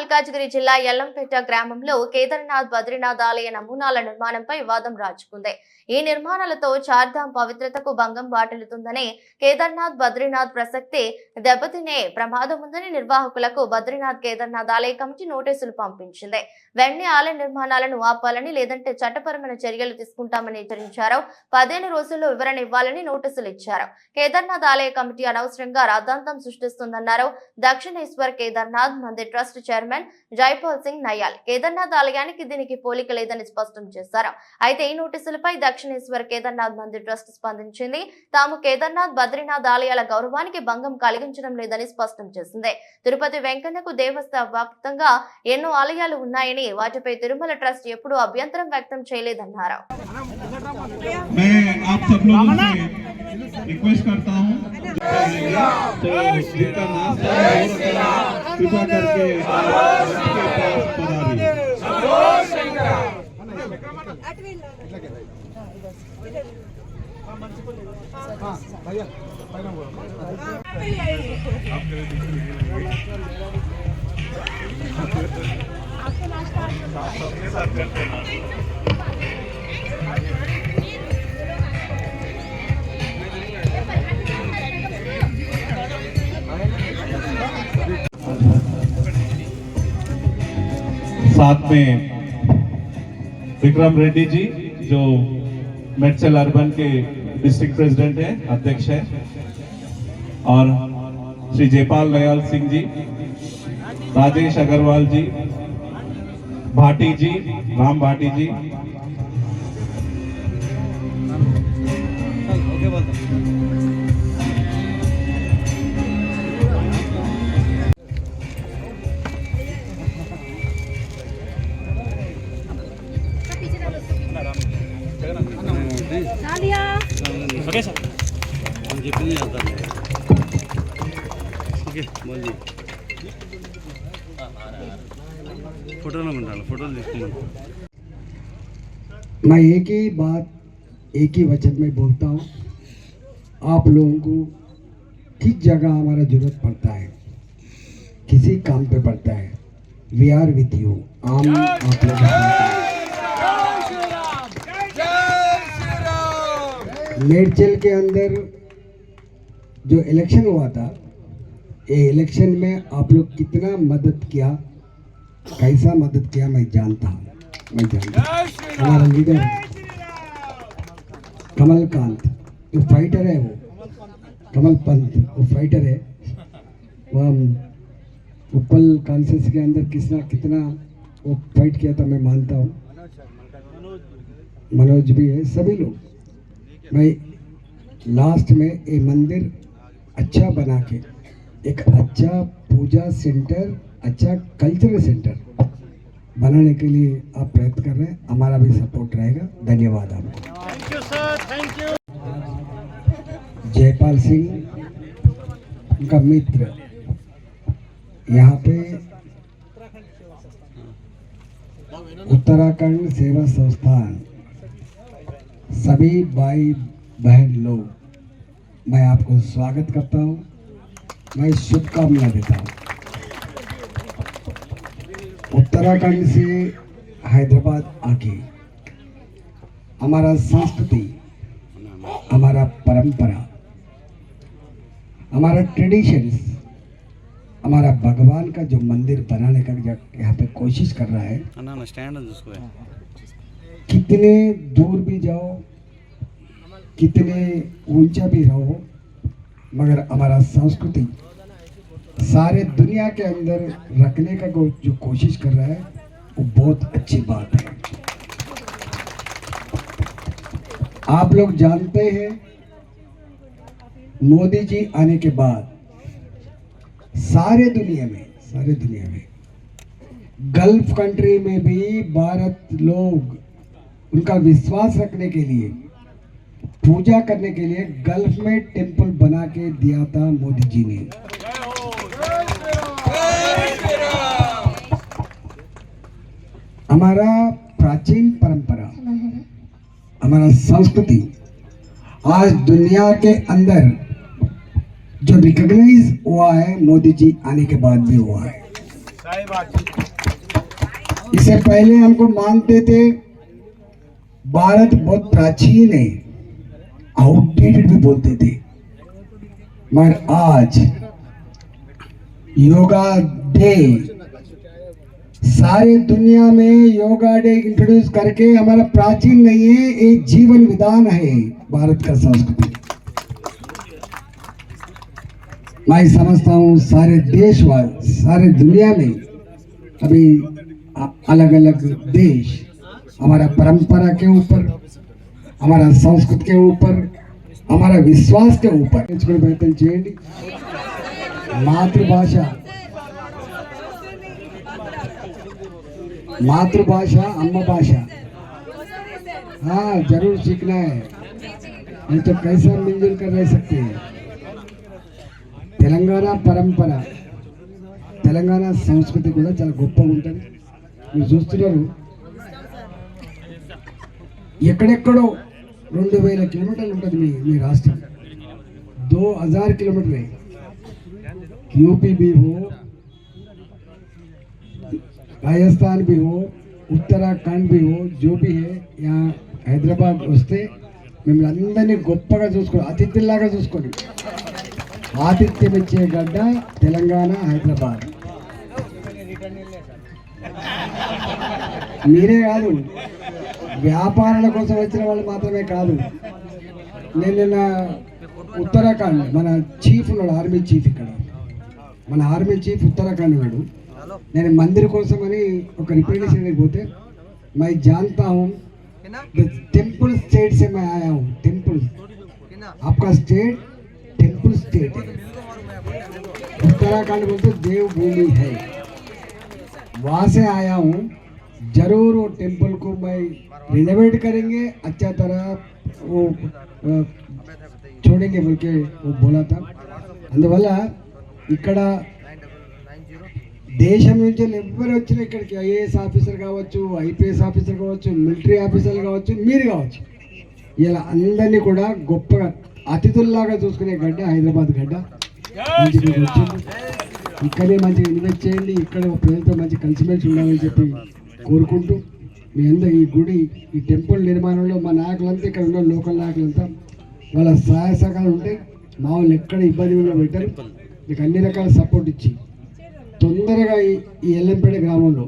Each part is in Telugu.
మల్కాజ్గిరి జిల్లా ఎల్లంపేట గ్రామంలో కేదార్నాథ్ బద్రీనాథ్ ఆలయ నమూనాల నిర్మాణంపై వాదం రాజుకుంది. ఈ నిర్మాణాలతో చార్ధాం పవిత్రతకు భంగం వాటిల్లుతుందని కేదార్నాథ్ బద్రీనాథ్ ప్రసక్తి దెబ్బతినే ప్రమాదం ఉందని నిర్వాహకులకు బద్రీనాథ్ కేదార్నాథ్ ఆలయ కమిటీ నోటీసులు పంపించింది. వెంటనే ఆలయ నిర్మాణాలను ఆపాలని లేదంటే చట్టపరమైన చర్యలు తీసుకుంటామని హెచ్చరించారు. పదిహేను రోజుల్లో వివరణ ఇవ్వాలని నోటీసులు ఇచ్చారు. కేదార్నాథ్ ఆలయ కమిటీ అనవసరంగా రాద్ధాంతం సృష్టిస్తుందన్నారు. దక్షిణేశ్వర్ కేదార్నాథ్ మందిర్ ట్రస్ట్ చైర్మన్ జైపాల్ సింగ్ నయాల్ కేదార్నాథ్ ఆలయానికి దీనికి పోలిక లేదని స్పష్టం చేశారు. అయితే ఈ నోటీసులపై దక్షిణేశ్వర్ కేదార్నాథ్ మందిర్ ట్రస్ట్ స్పందించింది. తాము కేదార్నాథ్ బద్రీనాథ్ ఆలయాల గౌరవానికి భంగం కలిగించడం లేదని స్పష్టం చేసింది. తిరుపతి వెంకన్నకు దేవస్థాన వ్యాప్తంగా ఎన్నో ఆలయాలు ఉన్నాయని వాటిపై తిరుమల ట్రస్ట్ ఎప్పుడూ అభ్యంతరం వ్యక్తం చేయలేదన్నారు. मैं आप सब लोगों से रिक्वेस्ट करता हूँ। तो जिनका नाम कृपा करके साथ में विक्रम रेड्डी जी, जो मेडसेल अर्बन के डिस्ट्रिक्ट प्रेसिडेंट हैं, अध्यक्ष हैं, और श्री जयपाल दयाल सिंह जी, राजेश अग्रवाल जी, भाटी जी, राम भाटी जी ఓకే సార్ నేను చెప్పింది చేస్తాను ఓకే మళ్ళీ ఫోటోలో ఉంటాను ఫోటోలు తీసుకున్నాను मैं एक ही बात एक ही वचन में बोलता हूँ आप लोगों को किस जगह हमारा जरूरत पड़ता है किसी काम पे पड़ता है वी आर विथ यू हम आप लोग मेडचल के अंदर जो इलेक्शन हुआ था ये इलेक्शन में आप लोग कितना मदद किया? कैसा मदद किया? मैं जानता हूँ। मैं जानता हूँ। हमारा लीडर कमल कांत जो फाइटर है वो। कमल पंत वो फाइटर है। वो हम उपल कॉन्सेंस के अंदर किसना कितना वो फाइट किया था मैं मानता हूँ। मनोज भी है सभी लोग। मैं लास्ट में ये मंदिर अच्छा बना के एक अच्छा पूजा सेंटर अच्छा कल्चरल सेंटर बनाने के लिए आप प्रयत्न कर रहे हैं। हमारा भी सपोर्ट रहेगा। धन्यवाद आपको। Thank you sir thank you Jaipal Singh उनका मित्र यहाँ पे उत्तराखंड सेवा संस्थान सभी भाई बहन लोग मैं आपको स्वागत करता हूँ। मैं शुभकामना देता हूँ। उत्तराखंड से हैदराबाद आके हमारा संस्कृति हमारा परंपरा हमारा ट्रेडिशंस हमारा भगवान का जो मंदिर बनाने का यहाँ पे कोशिश कर रहा है। कितने दूर भी जाओ, कितने ऊँचा भी रहो, मगर हमारा संस्कृति सारे दुनिया के अंदर रखने का जो कोशिश कर रहा है, वो बहुत अच्छी बात है। आप लोग जानते हैं, मोदी जी आने के बाद सारे दुनिया में सारे दुनिया में गल्फ कंट्री में भी भारत लोग उनका विश्वास रखने के लिए पूजा करने के लिए गल्फ में टेंपल बना के दिया था मोदी जी ने। हमारा प्राचीन परंपरा हमारा संस्कृति आज दुनिया के अंदर जो रिकॉग्नाइज हुआ है मोदी जी आने के बाद भी हुआ है। इससे पहले हमको मानते थे भारत बहुत प्राचीन है। आउटडेटेड भी बोलते थे। मगर आज योगा डे, सारे दुनिया में योगा डे इंट्रोड्यूस करके हमारा प्राचीन नहीं है, एक जीवन विधान है भारत का संस्कृति। मैं समझता हूँ सारे देश सारे दुनिया में अभी अलग अलग देश हमारा परंपरा के ऊपर हमारा संस्कृति के ऊपर हमारा विश्वास के ऊपर నేర్చుకుని ప్రయత్నం చేయండి మాతృభాష मातृभाषा अम्मा भाषा हाँ जरूर सीखना है नहीं तो कैसा मिलजुल कर रह सकते हैं తెలంగాణ పరంపర తెలంగాణ సంస్కృతి కూడా చాలా గొప్పగా ఉంటుంది మీరు చూస్తున్నారు ఎక్కడెక్కడో రెండు వేల కిలోమీటర్లు ఉంటుంది మీ మీ రాష్ట్రం. దో హజార్ కిలోమీటర్. है यूपी भी हो ఉత్తరాఖండ్ भी हो जो హైదరాబాద్ వస్తే మిమ్మల్ని అందరినీ గొప్పగా చూసుకోండి అతిథుల్లాగా చూసుకోండి. ఆతిథ్యం ఇచ్చే గడ్డ తెలంగాణ హైదరాబాద్. మీరే కాదు. వ్యాపారాల కోసం వచ్చిన వాళ్ళు మాత్రమే కాదు నేను నిన్న ఉత్తరాఖండ్ మన చీఫ్ ఉన్నాడు ఆర్మీ చీఫ్ ఇక్కడ మన ఆర్మీ చీఫ్ ఉత్తరాఖండ్ ఉన్నాడు నేను మందిర్ కోసం అని ఒక రిప్రజెంటేషన్ పోతే मैं जानता हूँ टेम्पल स्टेट से मैं आया हूँ टेम्पल आपका स्टेट टेम्पल स्टेट है उत्तराखंड बोलते देव भूमि है वहाँ से आया हूँ जरूर वो टेम्पल को मैं रिनोवेट करेंगे अच्छा तरह वो अ, छोड़ेंगे बोल के वो बोला था అందువల్ల ఇక్కడ దేశం నుంచి ఎవరు వచ్చినా ఇక్కడికి ఐఏఎస్ ఆఫీసర్ కావచ్చు ఐపీఎస్ ఆఫీసర్ కావచ్చు మిలిటరీ ఆఫీసర్లు కావచ్చు మీరు కావచ్చు ఇలా అందరినీ కూడా గొప్పగా అతిథుల్లాగా చూసుకునే గడ్డ హైదరాబాద్ గడ్డ మంచిగా మీకు వచ్చింది ఇక్కడే మంచిగా ఇన్వెస్ట్ చేయండి ఇక్కడ ప్రజలతో మంచి కలిసిమెలిసి ఉండాలని చెప్పి కోరుకుంటూ మీ అందరూ ఈ గుడి ఈ టెంపుల్ నిర్మాణంలో మా నాయకులంతా ఇక్కడ ఉన్న లోకల్ నాయకులంతా వాళ్ళ సహాయ సహకారాలు ఉంటాయి మా వాళ్ళు ఎక్కడ ఇబ్బంది పెట్టారు. మీకు అన్ని రకాల సపోర్ట్ ఇచ్చి తొందరగా ఈ ఈ ఎల్లంపేట గ్రామంలో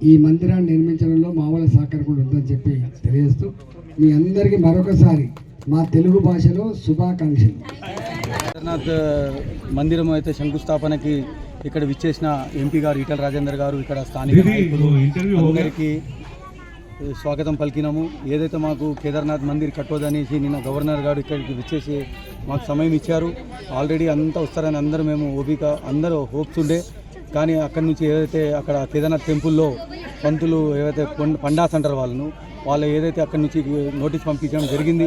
ఈ మందిరాన్ని నిర్మించడంలో మా వాళ్ళ సహకారం కూడా ఉందని చెప్పి తెలియజేస్తూ మీ అందరికీ మరొకసారి మా తెలుగు భాషలో శుభాకాంక్షలు. కేదార్నాథ్ మందిరం అయితే శంకుస్థాపనకి ఇక్కడ విచ్చేసిన ఎంపీ గారు ఈటల రాజేందర్ గారు ఇక్కడ స్థానిక అందరికీ స్వాగతం పలికినాము. ఏదైతే మాకు కేదార్నాథ్ మందిర్ కట్టోదనేసి నిన్న గవర్నర్ గారు ఇక్కడికి విచ్చేసి మాకు సమయం ఇచ్చారు. ఆల్రెడీ అంతా వస్తారని అందరూ మేము ఓపిక అందరూ హోప్స్ ఉండే కానీ అక్కడి నుంచి ఏదైతే అక్కడ కేదార్నాథ్ టెంపుల్లో పంతులు ఏదైతే పండ- పండాస్ అంటారు వాళ్ళను వాళ్ళు ఏదైతే అక్కడి నుంచి నోటీస్ పంపించడం జరిగింది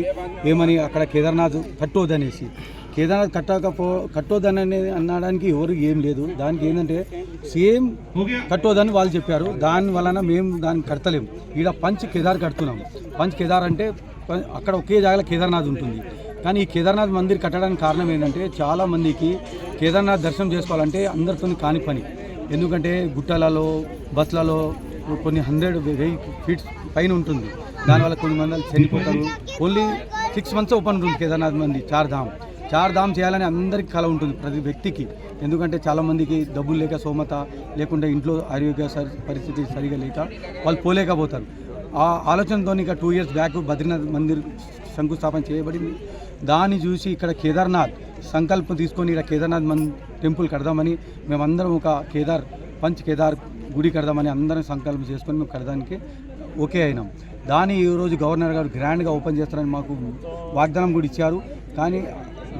ఏమని అక్కడ కేదార్నాథ్ కట్టవద్దనేసి కేదార్నాథ్ కట్టకపో కట్టొద్దని అనడానికి ఎవరు ఏం లేదు. దానికి ఏంటంటే సేమ్ కట్టొద్దని వాళ్ళు చెప్పారు. దాని వలన మేము దాన్ని కడతలేము ఈడ పంచ్ కేదార్ కడుతున్నాం. పంచ్ కేదార్ అంటే అక్కడ ఒకే జాగాలో కేదార్నాథ్ ఉంటుంది. కానీ ఈ కేదార్నాథ్ మందిర్ కట్టడానికి కారణం ఏంటంటే చాలా మందికి కేదార్నాథ్ దర్శనం చేసుకోవాలంటే అందరితో కాని పని. ఎందుకంటే గుట్టలలో బస్లలో కొన్ని హండ్రెడ్ వెయ్యి ఫీట్స్ పైన ఉంటుంది. దానివల్ల కొన్ని మంది చనిపోతారు. ఓన్లీ సిక్స్ మంత్స్ ఓపెన్ ఉంటుంది కేదార్నాథ్ మంది చార్ ధామ్. చార్ ధామ్ చేయాలని అందరికీ కల ఉంటుంది ప్రతి వ్యక్తికి. ఎందుకంటే చాలామందికి డబ్బులు లేక సోమత లేకుంటే ఇంట్లో ఆరోగ్య సరి- పరిస్థితి సరిగా లేక వాళ్ళు పోలేకపోతారు. ఆ ఆలోచనతో ఇక టూ ఇయర్స్ బ్యాక్ బద్రీనాథ్ మందిర్ శంకుస్థాపన చేయబడింది. దాన్ని చూసి ఇక్కడ కేదార్నాథ్ సంకల్పం తీసుకొని ఇక్కడ కేదార్నాథ్ మన్ టెంపుల్ కడదామని మేమందరం ఒక కేదార్ పంచ్ కేదార్ గుడి కడదామని అందరం సంకల్పం చేసుకొని మేము కడదానికి ఓకే అయినాం. దాన్ని ఈరోజు గవర్నర్ గారు గ్రాండ్గా ఓపెన్ చేస్తారని మాకు వాగ్దానం కూడా ఇచ్చారు. కానీ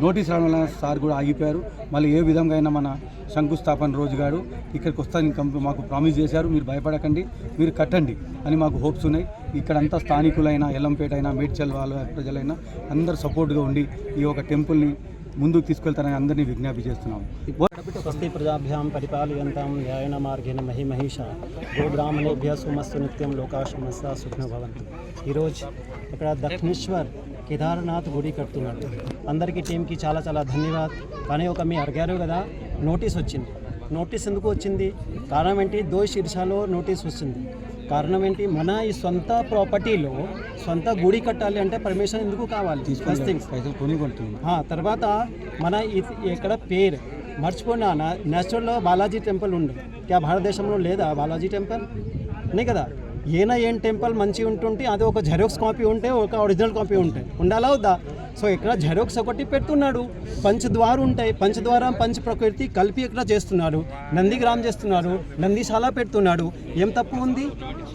నోటీస్ రావడం వల్ల సార్ కూడా ఆగిపోయారు. మళ్ళీ ఏ విధంగా అయినా మన శంకుస్థాపన రోజు గారు ఇక్కడికి వస్తారని మాకు ప్రామిస్ చేశారు. మీరు భయపడకండి మీరు కట్టండి అని మాకు హోప్స్ ఉన్నాయి. ఇక్కడంతా స్థానికులైనా ఎల్లంపేట అయినా మేడ్చల్ వాళ్ళ ప్రజలైనా అందరు సపోర్ట్గా ఉండి ఈ యొక్క టెంపుల్ని ముందుకు తీసుకెళ్తారని అందరినీ విజ్ఞప్తి చేస్తున్నాము. స్వస్తి ప్రజాభ్యాం పరిపాలయంతాం న్యాయన మార్గేణ మహి మహిష గోబ్రాహ్మణేభ్య సుమస్తు నిత్యం లోకాశమస్త సుఖన భవంతు ఈరోజు ఇక్కడ దక్షిణేశ్వర్ కేదార్నాథ్ గుడి కడుతున్నాడు అందరికీ టీంకి చాలా చాలా ధన్యవాద్. కానీ ఒక మీ అడిగారు కదా నోటీస్ వచ్చింది. నోటీస్ ఎందుకు వచ్చింది? కారణం ఏంటి? దో శీర్షాలో నోటీస్ వచ్చింది కారణం ఏంటి? మన ఈ సొంత ప్రాపర్టీలో సొంత గుడి కట్టాలి అంటే పర్మిషన్ ఎందుకు కావాలి? ఫస్ట్ థింగ్స్ తర్వాత మన ఇక్కడ పేరు మర్చిపోయినా నేచురల్లో బాలాజీ టెంపుల్ ఉంది. క్యా భారతదేశంలో లేదా? బాలాజీ టెంపుల్? నే కదా. ఏనా ఏం టెంపుల్ మంచి ఉంటుంటే అది ఒక జెరాక్స్ కాపీ ఉంటే ఒక ఒరిజినల్ కాపీ ఉంటాయి ఉండాలా వద్దా? సో ఇక్కడ జెరాక్స్ ఒకటి పెడుతున్నాడు. పంచద్వారు ఉంటాయి. పంచద్వారం పంచ ప్రకృతి కలిపి ఇక్కడ చేస్తున్నాడు నందిగ్రామ్ చేస్తున్నాడు నందిశాల పెడుతున్నాడు. ఏం తప్పు ఉంది?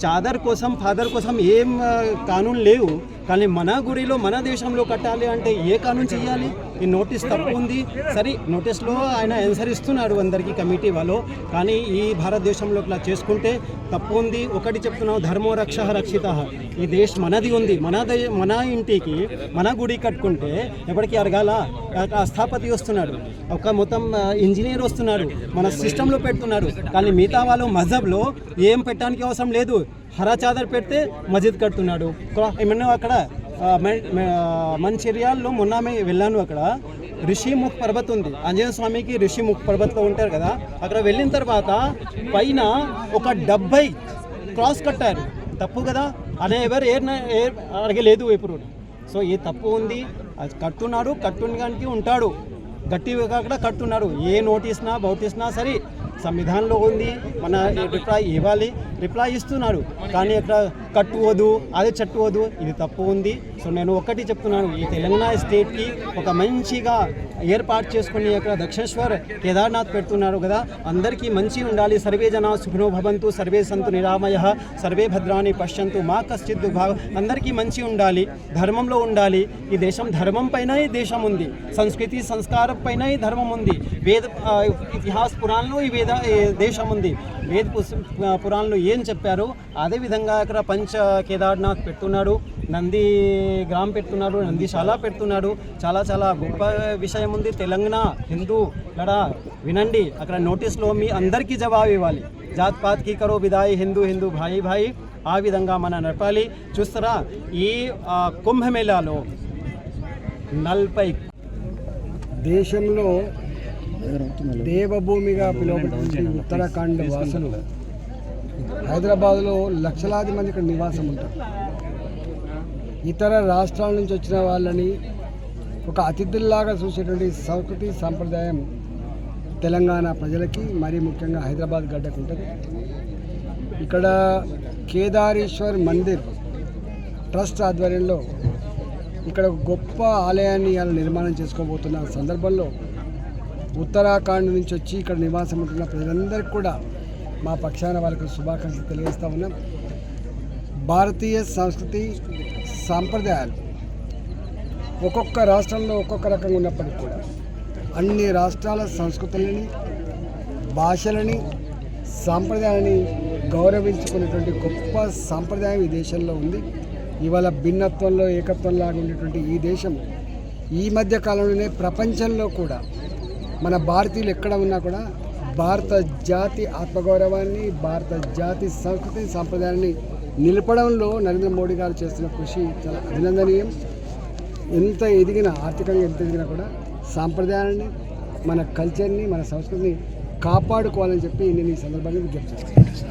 చాదర్ కోసం ఫాదర్ కోసం ఏం కానూన్ లేవు. కానీ మన గుడిలో మన దేశంలో కట్టాలి అంటే ఏ కానూన్ చేయాలి ఈ నోటీస్ తప్పు ఉంది. సరే నోటీస్లో ఆయన ఆన్సర్ ఇస్తున్నాడు అందరికీ కమిటీ వాళ్ళు. కానీ ఈ భారతదేశంలో ఇట్లా చేసుకుంటే తప్పు ఉంది. ఒకటి చెప్తున్నావు ధర్మో రక్ష రక్షిత. ఈ దేశ్ మనది ఉంది. మన దే- మన ఇంటికి మన గుడి కట్టుకుంటే ఎప్పటికీ అడగాల? ఆ స్థాపతి వస్తున్నాడు. ఒక మొత్తం ఇంజనీర్ వస్తున్నాడు. మన సిస్టంలో పెడుతున్నాడు. కానీ మిగతా వాళ్ళు మజబ్లో ఏం పెట్టడానికి అవసరం లేదు. హరా చాదర్ పెడితే మస్జిద్ కడుతున్నాడు. ఏమన్నా అక్కడ? మంచిర్యాల్లో మొన్న మే- వెళ్ళాను అక్కడ. ఋషిముఖ్ పర్వత్ ఉంది. ఆంజనేయ స్వామికి ఋషిముఖ్ పర్వత్లో ఉంటారు కదా. అక్కడ వెళ్ళిన తర్వాత పైన ఒక డెబ్బై క్రాస్ కట్టారు. తప్పు కదా? అనే ఎవరు ఏ అడగలేదు ఇప్పుడు సో ఏ తప్పు ఉంది? అది కట్టున్నాడు కట్టుడానికి ఉంటాడు. గట్టిగా కూడా కట్టున్నాడు. ఏ నోటీస్నా బౌటీస్నా సరే సంవిధానంలో ఉంది. మన రిప్లై ఇవ్వాలి. రిప్లై ఇస్తున్నారు కానీ అక్కడ కట్టుకోదు అది చట్టుకోదు ఇది తప్పు ఉంది. సో నేను ఒకటి చెప్తున్నాను ఈ తెలంగాణ స్టేట్కి ఒక మంచిగా ఏర్పాటు చేసుకుని అక్కడ దక్షిణేశ్వర్ కేదార్నాథ్ పెడుతున్నారు కదా. అందరికీ మంచి ఉండాలి. సర్వే జన సుఖినో భవంతు సర్వే సంతు నిరామయ సర్వే భద్రాన్ని పశ్యంతు మా కశ్చిత్ భావ అందరికీ మంచి ఉండాలి. ధర్మంలో ఉండాలి. ఈ దేశం ధర్మం పైన ఈ దేశం ఉంది. సంస్కృతి సంస్కారం పైన ఈ ధర్మం ఉంది. వేద ఇతిహాస్ పురాణంలో ఈ వేద దేశం ఉంది. వేద పురాణంలో ఏం చెప్పారో అదేవిధంగా అక్కడ పంచ కేదార్నాథ్ పెడుతున్నాడు నంది గ్రామ్ పెడుతున్నాడు నందిశాల పెడుతున్నాడు. చాలా చాలా గొప్ప విషయం ఉంది. తెలంగాణ హిందూ లడా వినండి. అక్కడ నోటీస్లో మీ అందరికీ జవాబు ఇవ్వాలి. జాత్ పాత్ కీ కరో విదాయి హిందూ హిందూ భాయి భాయి. ఆ విధంగా మన నడపాలి. చూస్తారా ఈ కుంభమేళాలో నలభై దేశంలో దేవభూమిగా పిలువబడుతుంది ఉత్తరాఖండ్ వాసులు. హైదరాబాద్లో లక్షలాది మంది ఇక్కడ నివాసం ఉంటారు. ఇతర రాష్ట్రాల నుంచి వచ్చిన వాళ్ళని ఒక అతిథుల్లాగా చూసేటువంటి సంస్కృతి సాంప్రదాయం తెలంగాణ ప్రజలకి మరీ ముఖ్యంగా హైదరాబాద్ గడ్డకు ఉంటుంది. ఇక్కడ కేదారేశ్వర్ మందిర్ ట్రస్ట్ ఆధ్వర్యంలో ఇక్కడ ఒక గొప్ప ఆలయాన్ని ఇవాళ నిర్మాణం చేసుకోబోతున్న సందర్భంలో ఉత్తరాఖండ్ నుంచి వచ్చి ఇక్కడ నివాసం ఉంటున్న ప్రజలందరికీ కూడా మా పక్షాన వాళ్ళకు శుభాకాంక్షలు తెలియజేస్తూ ఉన్నాం. భారతీయ సంస్కృతి సాంప్రదాయాలు ఒక్కొక్క రాష్ట్రంలో ఒక్కొక్క రకంగా ఉన్నప్పటికీ కూడా అన్ని రాష్ట్రాల సంస్కృతులని భాషలని సాంప్రదాయాన్ని గౌరవించుకునేటువంటి గొప్ప సాంప్రదాయం ఈ దేశంలో ఉంది. ఇవాళ భిన్నత్వంలో ఏకత్వంలాగా ఉండేటువంటి ఈ దేశం ఈ మధ్య కాలంలోనే ప్రపంచంలో కూడా మన భారతీయులు ఎక్కడ ఉన్నా కూడా భారత జాతి ఆత్మగౌరవాన్ని భారత జాతి సంస్కృతి సాంప్రదాయాన్ని నిలపడంలో నరేంద్ర మోడీ గారు చేస్తున్న కృషి చాలా అభినందనీయం. ఎంత ఎదిగినా ఆర్థికంగా ఎంత ఎదిగినా కూడా సాంప్రదాయాన్ని మన కల్చర్ని మన సంస్కృతిని కాపాడుకోవాలని చెప్పి నేను ఈ సందర్భంగా విజ్ఞప్తి చేస్తాను